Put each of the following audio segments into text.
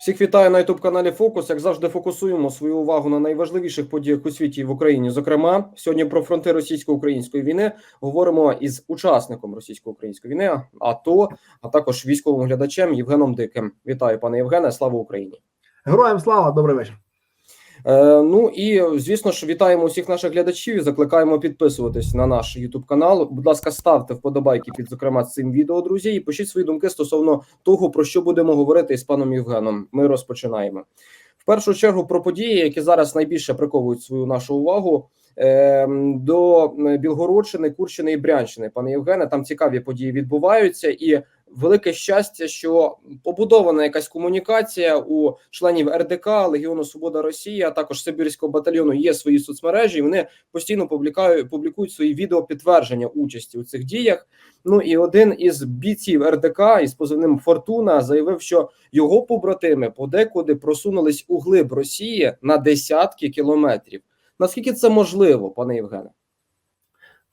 Всіх вітаю на youtube каналі Фокус. Як завжди, фокусуємо свою увагу на найважливіших подіях у світі в Україні. Зокрема, сьогодні про фронти російсько-української війни говоримо із учасником російсько-української війни, АТО, а також військовим глядачем Євгеном Диким. Вітаю, пане Євгене. Слава Україні! Героям слава, добрий вечір. Е, ну і звісно ж, вітаємо усіх наших глядачів і закликаємо підписуватись на наш YouTube канал. Будь ласка, ставте вподобайки під зокрема цим відео, друзі, і пишіть свої думки стосовно того, про що будемо говорити із паном Євгеном. Ми розпочинаємо в першу чергу про події, які зараз найбільше приковують свою нашу увагу. е, До Білгородщини, Курщини і Брянщини, пане Євгене, там цікаві події відбуваються, і велике щастя, що побудована якась комунікація у членів РДК, Легіону Свобода Росії, а також Сибірського батальйону є свої соцмережі. і Вони постійно публікують, публікують свої відео підтвердження участі у цих діях. Ну і один із бійців РДК із позивним Фортуна заявив, що його побратими подекуди просунулись у глиб Росії на десятки кілометрів. Наскільки це можливо, пане Євгене?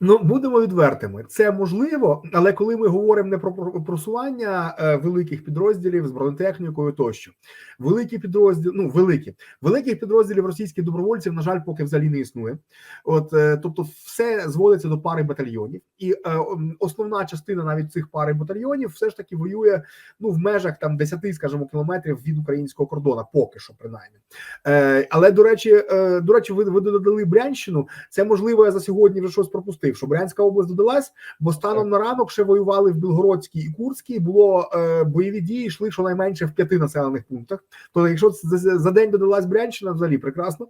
Ну будемо відвертими. Це можливо, але коли ми говоримо не про про- просування е, великих підрозділів з бронетехнікою, тощо великі підрозділи, ну великі великих підрозділів російських добровольців, на жаль, поки взагалі не існує. От е, тобто, все зводиться до пари батальйонів, і е, основна частина навіть цих пари батальйонів все ж таки воює ну в межах там 10, скажімо, кілометрів від українського кордону, поки що, принаймні. Але до речі, до речі, ви, ви додали Брянщину. Це можливо, я за сьогодні вже щось пропустив. Що Брянська область додалась, бо станом на ранок ще воювали в Білгородській і Курській. Було е, бойові дії, йшли щонайменше в п'яти населених пунктах. То, якщо за, за день додалась Брянщина, взагалі прекрасно.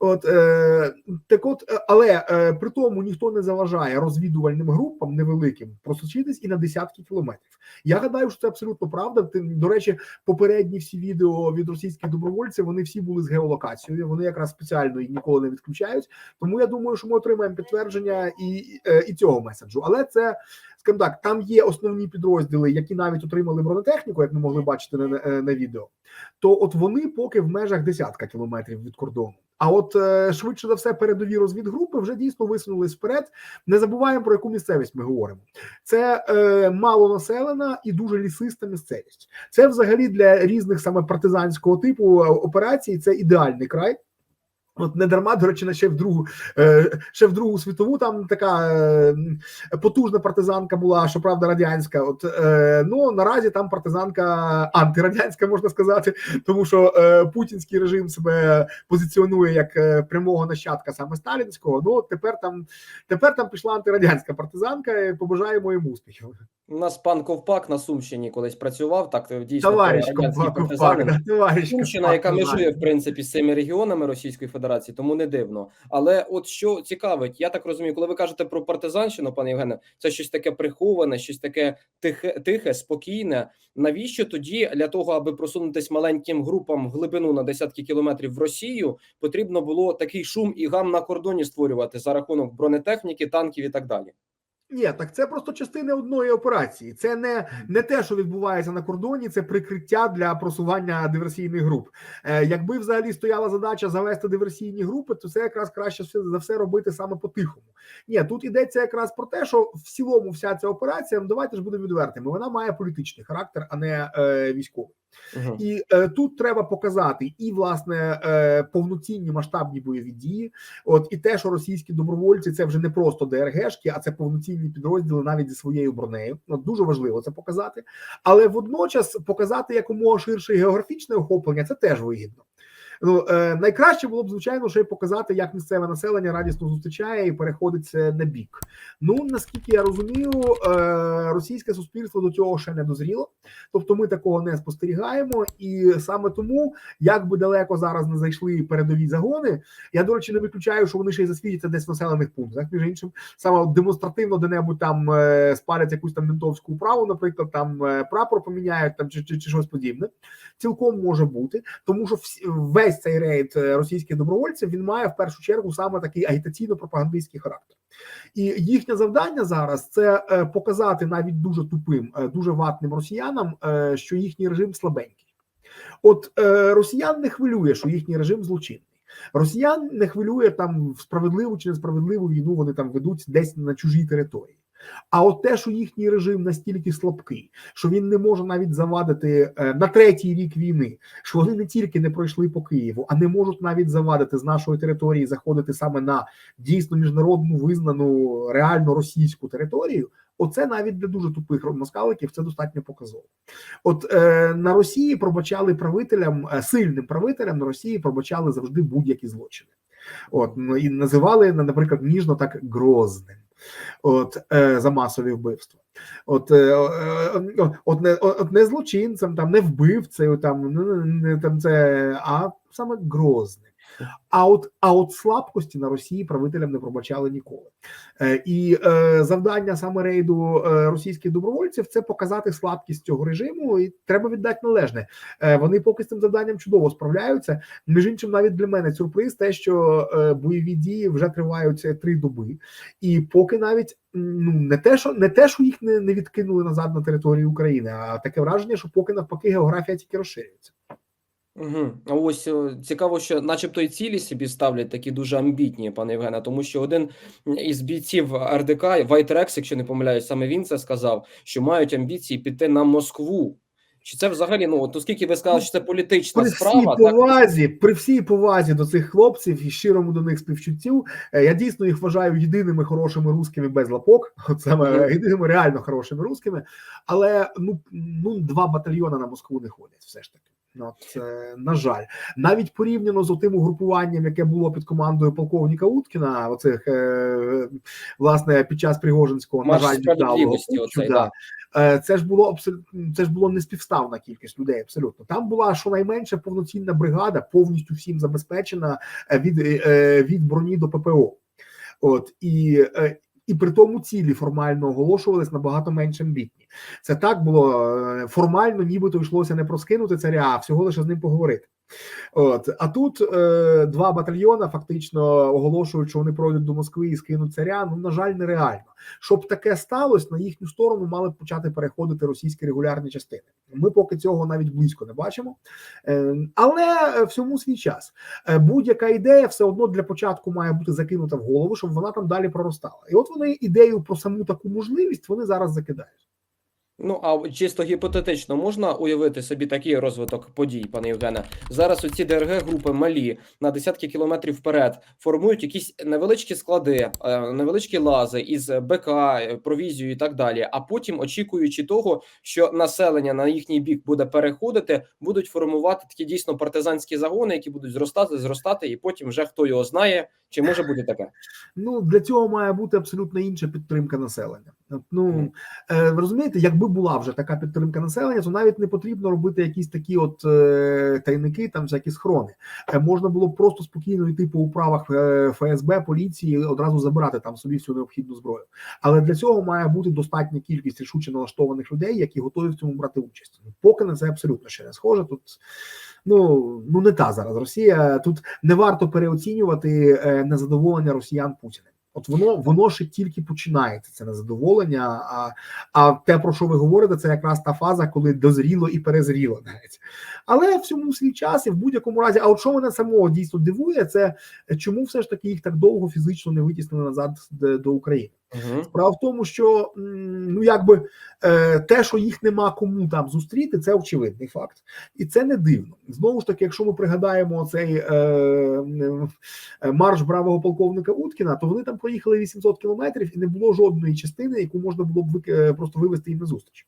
От е, так, от, е, але е, при тому ніхто не заважає розвідувальним групам невеликим просочитись і на десятки кілометрів. Я гадаю, що це абсолютно правда. Ти, до речі, попередні всі відео від російських добровольців вони всі були з геолокацією. Вони якраз спеціально їх ніколи не відключають. Тому я думаю, що ми отримаємо підтвердження і, е, і цього меседжу. Але це скажімо так, там є основні підрозділи, які навіть отримали бронетехніку, як ми могли бачити на, на, на відео. То от вони поки в межах десятка кілометрів від кордону. А от е, швидше за все, передові розвідгрупи вже дійсно висунулись вперед. Не забуваємо про яку місцевість ми говоримо. Це е, малонаселена і дуже лісиста місцевість. Це взагалі для різних саме партизанського типу е, операцій. Це ідеальний край. От не дарма, до речі, ще в другу е, ще в другу світову там така е, потужна партизанка була, щоправда, радянська. От е, ну наразі там партизанка антирадянська, можна сказати, тому що путінський режим себе позиціонує як прямого нащадка саме сталінського. Ну тепер там тепер там пішла антирадянська партизанка. і Побажаємо йому успіхів. У нас пан Ковпак на Сумщині колись працював. Так дійсно Товариш Ковпак. Ковпак, товариш Сумщина, Ковпак, яка межує в принципі з цими регіонами Російської Федерації, тому не дивно. Але от що цікавить, я так розумію, коли ви кажете про партизанщину, пане Євгене, це щось таке приховане, щось таке тихе, тихе, спокійне. Навіщо тоді для того, аби просунутись маленьким групам в глибину на десятки кілометрів в Росію, потрібно було такий шум і гам на кордоні створювати за рахунок бронетехніки, танків і так далі. Ні, так це просто частина одної операції. Це не, не те, що відбувається на кордоні, це прикриття для просування диверсійних груп. Е, якби взагалі стояла задача завести диверсійні групи, то це якраз краще все за все робити саме по-тихому. Ні, тут йдеться якраз про те, що в цілому вся ця операція, ну давайте ж будемо відвертими. Вона має політичний характер, а не е, військовий. Угу. І е, тут треба показати і власне е, повноцінні масштабні бойові дії. От і те, що російські добровольці це вже не просто ДРГшки, а це повноцінні підрозділи навіть зі своєю бронею. От дуже важливо це показати, але водночас показати якомога ширше географічне охоплення це теж вигідно. Ну е, найкраще було б звичайно ще й показати, як місцеве населення радісно зустрічає і переходить е, на бік. Ну наскільки я розумію, е, російське суспільство до цього ще не дозріло, тобто ми такого не спостерігаємо, і саме тому, як би далеко зараз не зайшли передові загони, я до речі не виключаю, що вони ще й засвітяться десь в населених пунктах. Між іншим, саме демонстративно де-небудь там е, спалять якусь там ментовську управу, наприклад, там е, прапор поміняють там чи, чи, чи щось подібне. Цілком може бути, тому що всі, весь цей рейд е, російських добровольців він має в першу чергу саме такий агітаційно-пропагандистський характер. І їхнє завдання зараз це е, показати навіть дуже тупим, е, дуже ватним росіянам, що їхній режим слабенький. От росіян не хвилює, що їхній режим злочинний. Росіян не хвилює там справедливу чи несправедливу війну. Вони там ведуть десь на чужій території. А от те, що їхній режим настільки слабкий, що він не може навіть завадити е, на третій рік війни, що вони не тільки не пройшли по Києву, а не можуть навіть завадити з нашої території заходити саме на дійсно міжнародну визнану реально російську територію. Оце навіть для дуже тупих москаликів це достатньо показово. От е, на Росії пробачали правителям е, сильним правителям на Росії пробачали завжди будь-які злочини. От ну, і називали, наприклад, ніжно так грозним. От е, за масові вбивства. От, е, е, от, не, от не злочинцем, там не вбивцею, там не, не там це, а саме грозним. А от а от слабкості на Росії правителям не пробачали ніколи. Е, і е, завдання саме рейду е, російських добровольців це показати слабкість цього режиму, і треба віддати належне. Вони поки з цим завданням чудово справляються. Між іншим, навіть для мене сюрприз, те, що бойові дії вже тривають е, три доби, і поки навіть ну не те, що не те, що їх не, не відкинули назад на територію України, а таке враження, що поки навпаки географія тільки розширюється. Угу. А ось о, цікаво, що, начебто, і цілі собі ставлять такі дуже амбітні, пане Євгене, тому що один із бійців РДК, Вайтерекс, якщо не помиляюсь, саме він це сказав, що мають амбіції піти на Москву. Чи це взагалі, ну от оскільки ви сказали, що це політична При всій справа, так повазі, при всій повазі до цих хлопців і щирому до них співчуттю, е, я дійсно їх вважаю єдиними хорошими русскими без лапок, от саме єдиними реально хорошими русскими, але ну, ну два батальйони на Москву не ходять, все ж таки. Ну, от, е, на жаль, навіть порівняно з тим угрупуванням, яке було під командою полковника Уткіна, оцих е, власне під час Пригожинського на жаль оцей, да, да. Е, Це ж було абсолютно це ж було неспівставна кількість людей. Абсолютно там була щонайменше повноцінна бригада, повністю всім забезпечена е, від, е, від броні до ППО. От і, е, і при тому цілі формально оголошувались набагато менш амбітні. Це так було е, формально, нібито йшлося не про скинути царя, а всього лише з ним поговорити. От а тут е, два батальйони фактично оголошують, що вони пройдуть до Москви і скинуть царя. Ну на жаль, нереально. Щоб таке сталося, на їхню сторону мали б почати переходити російські регулярні частини. Ми поки цього навіть близько не бачимо, е, але всьому свій час. Е, Будь-яка ідея все одно для початку має бути закинута в голову, щоб вона там далі проростала. І от вони ідею про саму таку можливість вони зараз закидають. Ну а чисто гіпотетично можна уявити собі такий розвиток подій, пане Євгене. Зараз оці ДРГ групи малі на десятки кілометрів вперед формують якісь невеличкі склади, е, невеличкі лази із БК, е, провізію і так далі. А потім, очікуючи того, що населення на їхній бік буде переходити, будуть формувати такі дійсно партизанські загони, які будуть зростати, зростати, і потім вже хто його знає, чи може бути таке. Ну для цього має бути абсолютно інша підтримка населення. Ну е, розумієте, якби була вже така підтримка населення, то навіть не потрібно робити якісь такі от е, тайники, там всякі схорони. Е, можна було б просто спокійно йти по управах е, ФСБ, поліції, одразу забирати там собі всю необхідну зброю. Але для цього має бути достатня кількість рішуче налаштованих людей, які готові в цьому брати участь. Ну, Поки на це абсолютно ще не схоже. Тут ну ну не та зараз Росія. Тут не варто переоцінювати е, незадоволення росіян Путіним. От воно воно ще тільки починається це незадоволення. А а те, про що ви говорите, це якраз та фаза, коли дозріло і перезріло навіть. Але всьому свій час і в будь-якому разі, а от що мене самого дійсно дивує, це чому все ж таки їх так довго фізично не витіснили назад до, до України. Угу. Справа в тому, що ну якби е, те, що їх нема кому там зустріти, це очевидний факт, і це не дивно. Знову ж таки, якщо ми пригадаємо цей е, марш бравого полковника Уткіна, то вони там проїхали 800 кілометрів, і не було жодної частини, яку можна було б е, просто вивести їм на зустріч.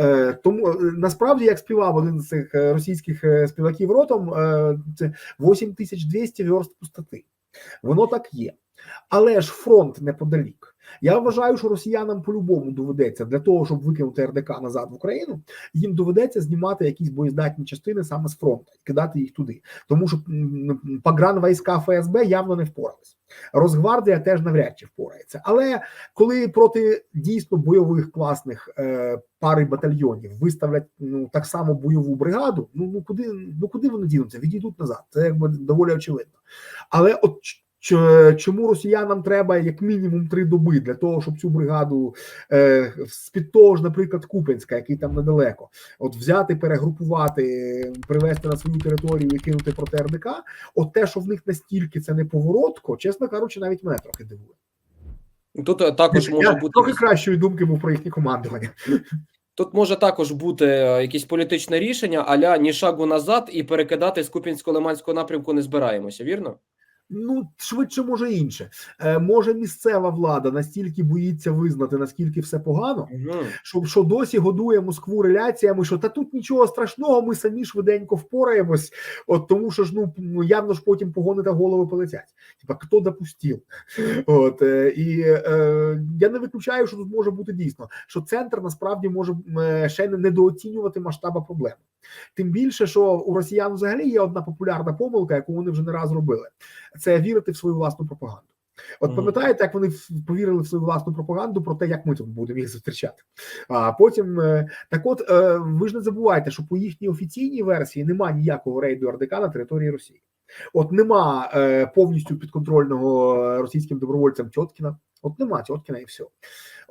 Е, тому насправді, як співав один з цих російських співаків ротом, це 8200 верст пустоти. Воно так є. Але ж фронт неподалік. Я вважаю, що росіянам по-любому доведеться для того, щоб викинути РДК назад в Україну, їм доведеться знімати якісь боєздатні частини саме з фронту кидати їх туди. Тому що погран війська ФСБ явно не впорались. Росгвардія теж навряд чи впорається. Але коли проти дійсно бойових класних е, пари батальйонів виставлять ну так само бойову бригаду, ну ну куди ну куди вони дінуться? Відійдуть назад. Це якби доволі очевидно. Але от чому росіянам треба як мінімум три доби для того, щоб цю бригаду е, з під того ж, наприклад, Купенська, який там недалеко, от взяти, перегрупувати, привести на свою територію і кинути проти РДК, от те, що в них настільки це неповоротко, чесно кажучи, навіть мене трохи дивує. Тут е, також може Я бути трохи кращої думки був про їхнє командування. Тут може також бути е, якесь політичне рішення, аля ні шагу назад і перекидати з Купінсько-Лиманського напрямку не збираємося, вірно? Ну, швидше, може інше. Е, може, місцева влада настільки боїться визнати, наскільки все погано, Угу. що, що досі годує Москву реляціями, що та тут нічого страшного, ми самі швиденько впораємось. От тому, що ж ну ну, явно ж потім погони та голови полетять. Типа хто допустив? От е, і е, я не виключаю, що тут може бути дійсно, що центр насправді може е, ще недооцінювати масштаба проблеми. Тим більше, що у росіян взагалі є одна популярна помилка, яку вони вже не раз робили. Це вірити в свою власну пропаганду. От пам'ятаєте, як вони повірили в свою власну пропаганду про те, як ми тут будемо їх зустрічати. А потім е, так, от е, ви ж не забувайте, що по їхній офіційній версії немає ніякого рейду РДК на території Росії. От нема е, повністю підконтрольного російським добровольцям Тьоткіна. От нема Тьоткіна і все.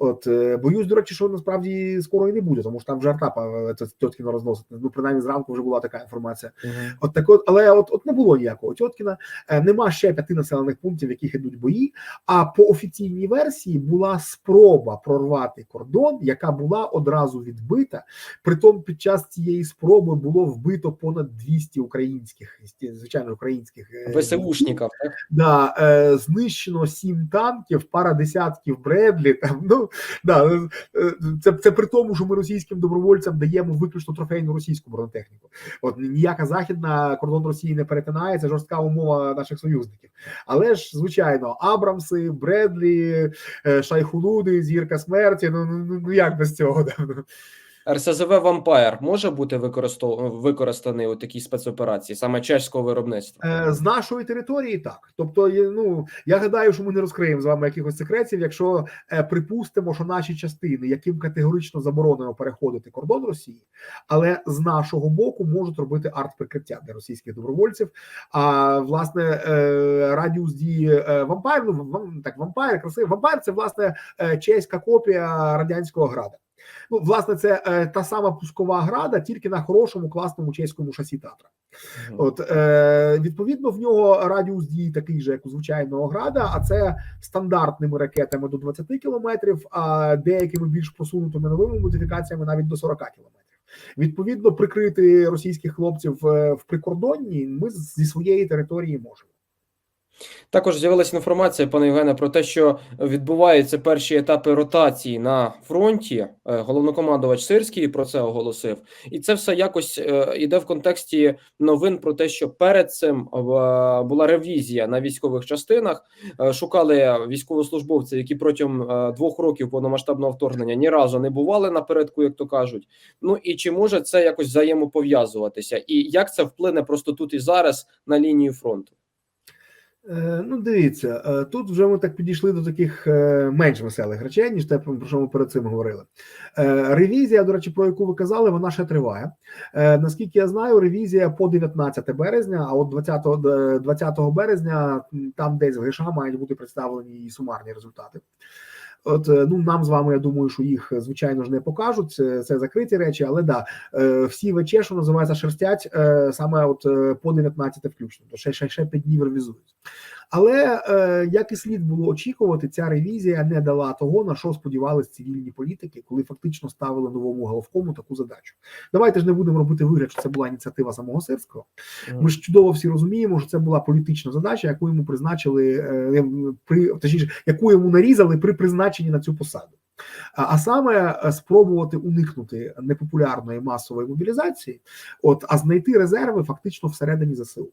От е, боюсь, до речі, що насправді скоро і не буде, тому що там вже Артапа Тьоткіна розносить. Ну принаймні зранку вже була така інформація. От так от, але от, от не було ніякого Тьоткіна, е, нема ще п'яти населених пунктів, в яких ідуть бої. А по офіційній версії була спроба прорвати кордон, яка була одразу відбита. Притом під час цієї спроби було вбито понад 200 українських, звичайно, українських е. ВСУшників? Да, е, знищено сім танків, пара десятків Бредлі. Там ну да, е, е, це, це при тому, що ми російським добровольцям даємо виключно трофейну російську бронетехніку. От ніяка західна кордон Росії не перетинає, це жорстка умова наших союзників. Але ж звичайно, Абрамси, Бредлі, е, Шайхулуди, зірка смерті. Ну, ну, ну, ну як без цього? Да? РСЗВ Вампайр може бути використаний у такій спецоперації, саме чеського виробництва. Е, З нашої території так. Тобто, ну я гадаю, що ми не розкриємо з вами якихось секретів, якщо е, припустимо, що наші частини, яким категорично заборонено переходити кордон Росії, але з нашого боку можуть робити артприкриття для російських добровольців. А власне е, радіус дії е, вампайр, ну вам так вампайр, красивий вампайр це власне е, чеська копія радянського града. Ну, власне, це е, та сама пускова града, тільки на хорошому класному чеському шасі Татра. Мгм. От е, відповідно в нього радіус дії такий же, як у звичайного града, а це стандартними ракетами до 20 кілометрів, а деякими більш просунутими новими модифікаціями навіть до 40 кілометрів. Відповідно, прикрити російських хлопців е, в прикордонні ми зі своєї території можемо. Також з'явилася інформація, пане Євгене, про те, що відбуваються перші етапи ротації на фронті. Е, Головнокомандувач Сирський про це оголосив, і це все якось е, іде в контексті новин про те, що перед цим е, була ревізія на військових частинах. Шукали військовослужбовців, які протягом двох років повномасштабного вторгнення ні разу не бували напередку, як то кажуть. Ну і чи може це якось взаємопов'язуватися, і як це вплине просто тут і зараз на лінію фронту? Е, Ну, дивіться, е, тут вже ми так підійшли до таких е, менш веселих речей, ніж те, про що ми перед цим говорили. Ревізія, до речі, про яку ви казали, вона ще триває. Наскільки я знаю, ревізія по 19 березня, а от 20, 20 березня там десь в ГШ мають бути представлені і сумарні результати. От е, ну нам з вами, я думаю, що їх е, звичайно ж не покажуть. Це, це закриті речі, але да, е, всі вече, що називається, шерстять е, саме от е, по 19 включно, то ще, ще, ще п'ять днів ревізують. Але е, як і слід було очікувати, ця ревізія не дала того, на що сподівались цивільні політики, коли фактично ставили новому головкому таку задачу. Давайте ж не будемо робити вигляд, що це була ініціатива самого Сирського. Ми ж чудово всі розуміємо, що це була політична задача, яку йому призначили е, при точніше, яку йому нарізали при призначенні на цю посаду. А, саме е, спробувати уникнути непопулярної масової мобілізації, от а знайти резерви фактично всередині ЗСУ.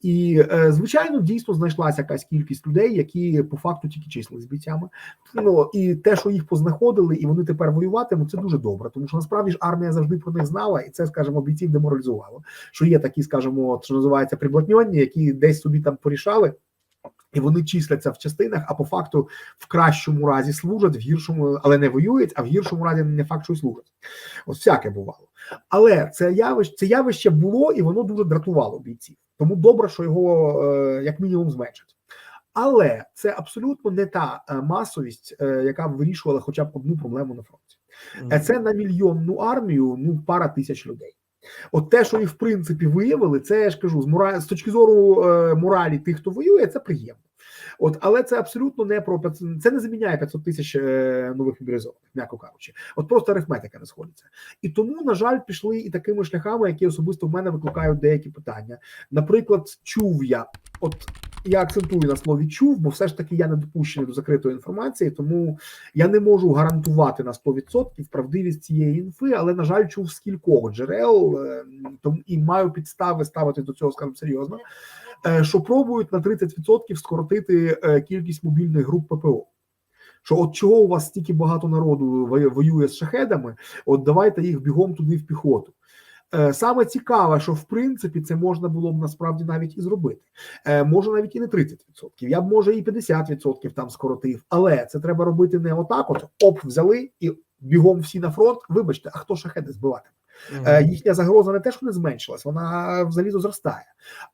І е, звичайно, дійсно знайшлася якась кількість людей, які по факту тільки числились бійцями. Ну і те, що їх познаходили, і вони тепер воюватимуть, це дуже добре. Тому що насправді ж армія завжди про них знала, і це, скажімо, бійців деморалізувало. Що є такі, скажімо, що називається приблотньонні, які десь собі там порішали. І вони числяться в частинах, а по факту в кращому разі служать, в гіршому, але не воюють, а в гіршому разі не факт, що й служать. От всяке бувало. Але це явище, це явище було і воно дуже дратувало бійців. Тому добре, що його е, як мінімум зменшать. Але це абсолютно не та е, масовість, е, яка б вирішувала хоча б одну проблему на фронті. Це на мільйонну армію, ну пара тисяч людей. От те, що і в принципі виявили, це я ж кажу, з мора... з точки зору моралі тих, хто воює, це приємно. От, але це абсолютно не про 500 це не заміняє 500 тисяч е, нових мобілізованих, м'яко кажучи. От просто арифметика не сходиться. І тому, на жаль, пішли і такими шляхами, які особисто в мене викликають деякі питання. Наприклад, чув я, от я акцентую на слові чув, бо все ж таки я не допущений до закритої інформації, тому я не можу гарантувати на 100% правдивість цієї інфи, але на жаль, чув з кількох джерел, е, тому і маю підстави ставити до цього, скажімо, серйозно. е, Що пробують на 30% скоротити е, кількість мобільних груп ППО. Що от чого у вас стільки багато народу воює з шахедами? От давайте їх бігом туди в піхоту. Е, Саме цікаве, що в принципі це можна було б насправді навіть і зробити. Е, Може навіть і не 30%. Я б може і 50% там скоротив, але це треба робити не отак. От оп, взяли і бігом всі на фронт. Вибачте, а хто шахеди збиватиме? Е, їхня загроза не те, що не зменшилась, вона взагалі зростає.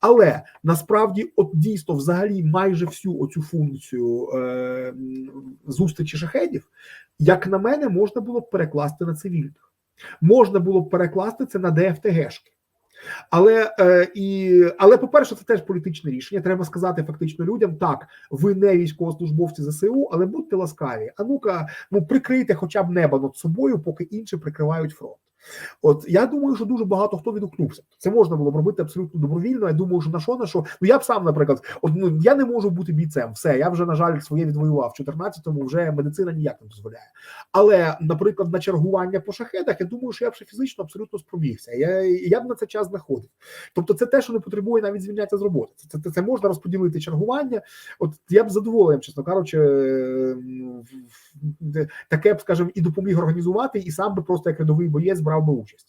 Але насправді, от дійсно, взагалі, майже всю оцю функцію е, зустрічі шахедів, як на мене, можна було б перекласти на цивільних. Можна було б перекласти це на ДФТГшки. Але е, і але, по-перше, це теж політичне рішення. Треба сказати фактично людям: так, ви не військовослужбовці ЗСУ, але будьте ласкаві. А ну-ка, ну прикрийте хоча б небо над собою, поки інші прикривають фронт. От я думаю, що дуже багато хто відгукнувся. Це можна було б робити абсолютно добровільно. Я думаю, що на що на що. Ну я б сам, наприклад, от, ну, я не можу бути бійцем. Все, я вже на жаль своє відвоював. В 14-му вже медицина ніяк не дозволяє. Але, наприклад, на чергування по шахедах, я думаю, що я б ще фізично абсолютно спромігся. Я, я б на це час знаходив. Тобто, це те, що не потребує навіть звільняття з роботи. Це, це, це можна розподілити чергування. От я б задоволенням, чесно кажучи, таке б, скажімо, і допоміг організувати, і сам би просто як рядовий боєць брав би участь.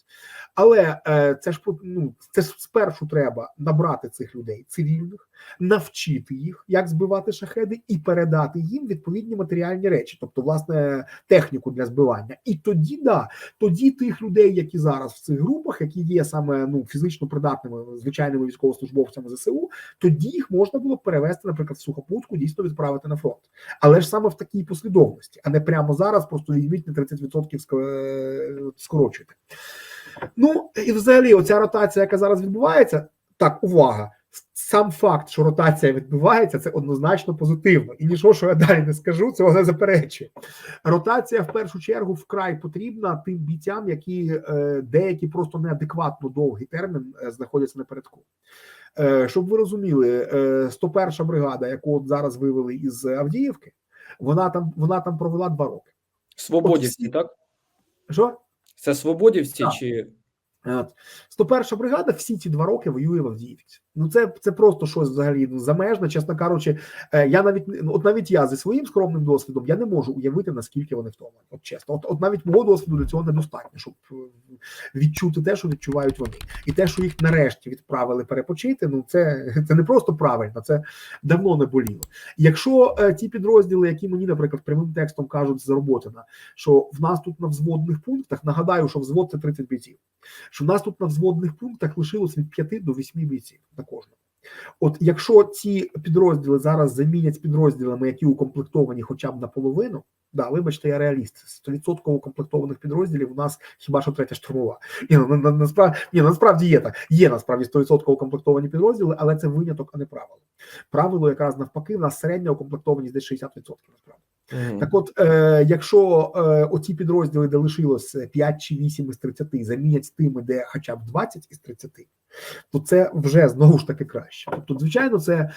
Але е, це ж ну, це ж спершу треба набрати цих людей цивільних, навчити їх, як збивати шахеди, і передати їм відповідні матеріальні речі, тобто, власне, техніку для збивання. І тоді да, тоді тих людей, які зараз в цих групах, які є саме ну фізично придатними звичайними військовослужбовцями ЗСУ, тоді їх можна було перевести, наприклад, в сухопутку, дійсно відправити на фронт. Але ж саме в такій послідовності, а не прямо зараз, просто візьміть на 30% ск- е, скорочуйте. Ну і взагалі, оця ротація, яка зараз відбувається, так, увага. Сам факт, що ротація відбувається, це однозначно позитивно. І нічого, що я далі не скажу, цього не заперечує. Ротація в першу чергу вкрай потрібна тим бійцям, які е, деякі просто неадекватно довгий термін е, знаходяться напередку. Е, щоб ви розуміли, е, 101 бригада, яку от зараз вивели із Авдіївки, вона там вона там провела два роки. Свободівці, так? Що? Це свободівці Так. чи От. 101 бригада всі ці два роки воює в Авдіївці. Ну це, це просто щось взагалі ну, замежне, чесно кажучи. Е, я навіть ну, от навіть я зі своїм скромним досвідом я не можу уявити наскільки вони втомлені. От чесно, от, от навіть мого досвіду для цього недостатньо, щоб е, відчути те, що відчувають вони, і те, що їх нарешті відправили перепочити. Ну це, це не просто правильно, це давно не боліло. Якщо е, ті підрозділи, які мені, наприклад, прямим текстом кажуть з Роботина, що в нас тут на взводних пунктах, нагадаю, що взвод це 30 бійців що в нас тут на взводних пунктах лишилось від 5 до 8 бійців на кожному. От якщо ці підрозділи зараз замінять підрозділами, які укомплектовані хоча б наполовину, да, вибачте, я реаліст. 100% укомплектованих підрозділів у нас хіба що третя штурмова. Ні, ну, на, на, насправді, ні, насправді є так. Є насправді 100% укомплектовані підрозділи, але це виняток, а не правило. Правило якраз навпаки, в нас середня укомплектованість десь 60% насправді. Мгм. Так от, е, якщо е, оці підрозділи, де лишилось 5 чи 8 із 30, замінять тими, де хоча б 20 із 30, то це вже знову ж таки краще. Тобто, звичайно, це,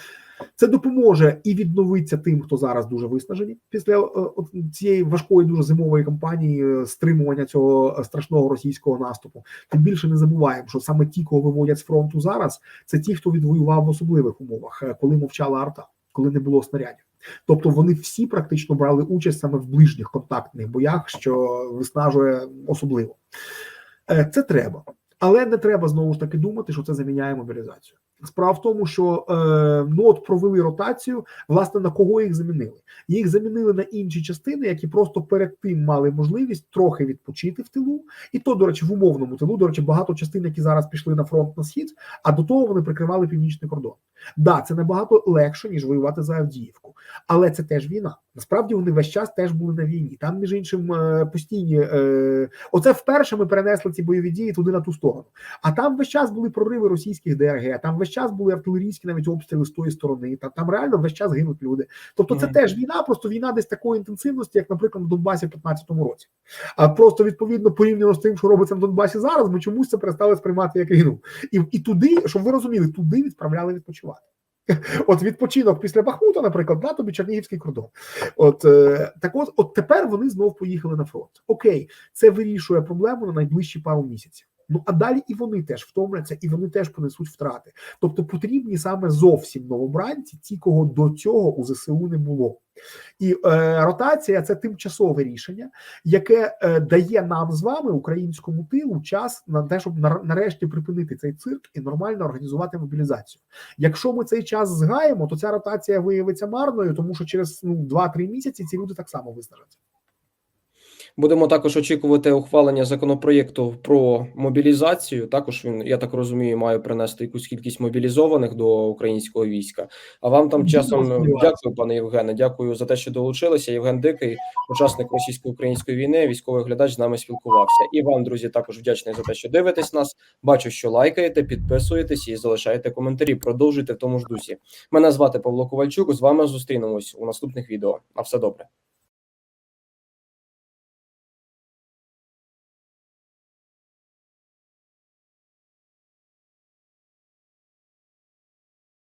це допоможе і відновитися тим, хто зараз дуже виснажені після е, цієї важкої дуже зимової кампанії е, стримування цього страшного російського наступу. Тим більше не забуваємо, що саме ті, кого виводять з фронту зараз, це ті, хто відвоював в особливих умовах, е, коли мовчала арта, коли не було снарядів. Тобто вони всі практично брали участь саме в ближніх контактних боях, що виснажує особливо. Е, Це треба, але не треба знову ж таки думати, що це заміняє мобілізацію. Справа в тому, що е, ну от провели ротацію. Власне на кого їх замінили? Їх замінили на інші частини, які просто перед тим мали можливість трохи відпочити в тилу, і то, до речі, в умовному тилу. До речі, багато частин, які зараз пішли на фронт на схід, а до того вони прикривали північний кордон. Да, це набагато легше ніж воювати за Авдіївку, але це теж війна. Насправді вони весь час теж були на війні. Там, між іншим, е, постійні е, оце вперше ми перенесли ці бойові дії туди на ту сторону. А там весь час були прориви російських ДРГ, там весь час були артилерійські навіть обстріли з тої сторони. Там там реально весь час гинуть люди. Тобто, це теж війна, просто війна десь такої інтенсивності, як, наприклад, на Донбасі в 15-му році. А просто відповідно порівняно з тим, що робиться на Донбасі зараз, ми чомусь це перестали сприймати як війну. І, і туди, щоб ви розуміли, туди відправляли відпочивати. От відпочинок після Бахмута, наприклад, да, тобі Чернігівський кордон. От е, так, от, от тепер вони знов поїхали на фронт. Окей, це вирішує проблему на найближчі пару місяців. Ну а далі і вони теж втомляться, і вони теж понесуть втрати. Тобто потрібні саме зовсім новобранці, ті, кого до цього у ЗСУ не було. І е, ротація це тимчасове рішення, яке е, дає нам з вами, українському тилу, час на те, щоб нар- нарешті припинити цей цирк і нормально організувати мобілізацію. Якщо ми цей час згаємо, то ця ротація виявиться марною, тому що через ну 2-3 місяці ці люди так само виснажаться. Будемо також очікувати ухвалення законопроєкту про мобілізацію. Також він, я так розумію, має принести якусь кількість мобілізованих до українського війська. А вам там часом дякую, пане Євгене. Дякую за те, що долучилися. Євген Дикий, учасник російсько-української війни, військовий глядач з нами спілкувався. І вам, друзі, також вдячний за те, що дивитесь нас. Бачу, що лайкаєте, підписуєтесь і залишаєте коментарі. Продовжуйте в тому ж дусі. Мене звати Павло Ковальчук. З вами зустрінемось у наступних відео. На все добре.